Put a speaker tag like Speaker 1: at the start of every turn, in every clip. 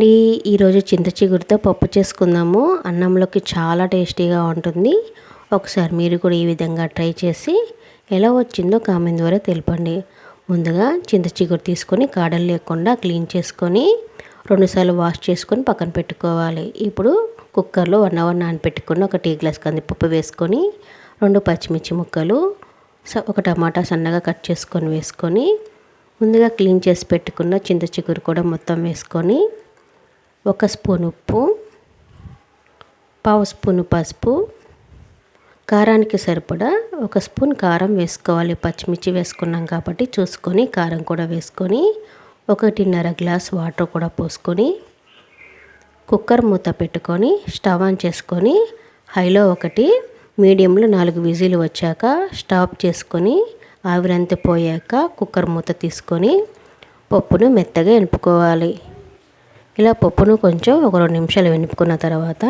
Speaker 1: అండి ఈరోజు చింత చిగురుతో పప్పు చేసుకుందాము. అన్నంలోకి చాలా టేస్టీగా ఉంటుంది. ఒకసారి మీరు కూడా ఈ విధంగా ట్రై చేసి ఎలా వచ్చిందో కామెంట్ ద్వారా తెలపండి. ముందుగా చింత చిగురు తీసుకొని కాడలు లేకుండా క్లీన్ చేసుకొని రెండుసార్లు వాష్ చేసుకొని పక్కన పెట్టుకోవాలి. ఇప్పుడు కుక్కర్లో వన్ అవర్ నానపెట్టుకుని ఒక టీ గ్లాస్ కందిపప్పు వేసుకొని రెండు పచ్చిమిర్చి ముక్కలు ఒక టమాటా సన్నగా కట్ చేసుకొని వేసుకొని ముందుగా క్లీన్ చేసి పెట్టుకున్న చింత చిగురు కూడా మొత్తం వేసుకొని ఒక స్పూన్ ఉప్పు పావు స్పూను పసుపు కారానికి సరిపడా ఒక స్పూన్ కారం వేసుకోవాలి. పచ్చిమిర్చి వేసుకున్నాం కాబట్టి చూసుకొని కారం కూడా వేసుకొని ఒకటిన్నర గ్లాస్ వాటర్ కూడా పోసుకొని కుక్కర్ మూత పెట్టుకొని స్టవ్ ఆన్ చేసుకొని హైలో ఒకటి మీడియంలో నాలుగు విజిలు వచ్చాక స్టాప్ చేసుకొని ఆవిరంత పోయాక కుక్కర్ మూత తీసుకొని పప్పును మెత్తగా ఎనుపుకోవాలి ఇలా పప్పును కొంచెం ఒక రెండు నిమిషాలు వెనుపుకున్న తర్వాత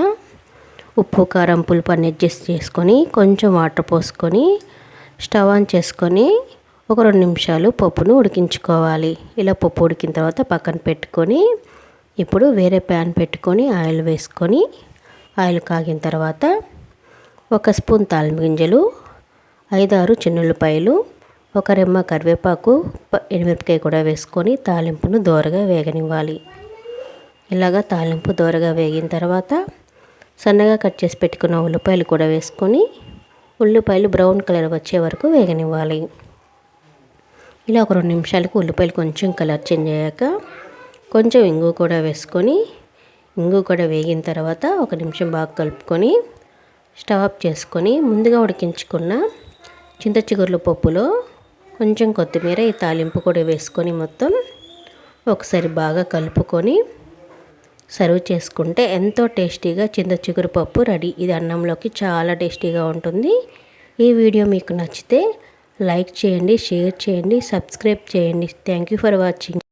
Speaker 1: ఉప్పు కారం పులుపు అన్ని అడ్జస్ట్ చేసుకొని కొంచెం వాటర్ పోసుకొని స్టవ్ ఆన్ చేసుకొని ఒక రెండు నిమిషాలు పప్పును ఉడికించుకోవాలి. ఇలా పప్పు ఉడికిన తర్వాత పక్కన పెట్టుకొని ఇప్పుడు వేరే ప్యాన్ పెట్టుకొని ఆయిల్ వేసుకొని ఆయిల్ కాగిన తర్వాత ఒక స్పూన్ తాలింపు గింజలు ఐదారు చిన్నుల్లిపాయలు ఒక రెమ్మ కరివేపాకు ఎనిమిరపకాయ కూడా వేసుకొని తాలింపును దోరగా వేగనివ్వాలి. ఇలాగ తాలింపు దోరగా వేగిన తర్వాత సన్నగా కట్ చేసి పెట్టుకున్న ఉల్లిపాయలు కూడా వేసుకొని ఉల్లిపాయలు బ్రౌన్ కలర్ వచ్చే వరకు వేగనివ్వాలి. ఇలా ఒక రెండు నిమిషాలకు ఉల్లిపాయలు కొంచెం కలర్ చేంజ్ అయ్యాక కొంచెం ఇంగు కూడా వేసుకొని ఇంగు కూడా వేగిన తర్వాత ఒక నిమిషం బాగా కలుపుకొని స్టవ్ ఆఫ్ చేసుకొని ముందుగా ఉడికించుకున్న చింత చిగుర్ల పప్పులో కొంచెం కొత్తిమీర ఈ తాలింపు కూడా వేసుకొని మొత్తం ఒకసారి బాగా కలుపుకొని సర్వ్ చేసుకుంటే ఎంతో టేస్టీగా చింత చిగురు పప్పు రెడీ. ఇది అన్నంలోకి చాలా టేస్టీగా ఉంటుంది. ఈ వీడియో మీకు నచ్చితే లైక్ చేయండి షేర్ చేయండి సబ్స్క్రైబ్ చేయండి. Thank you for watching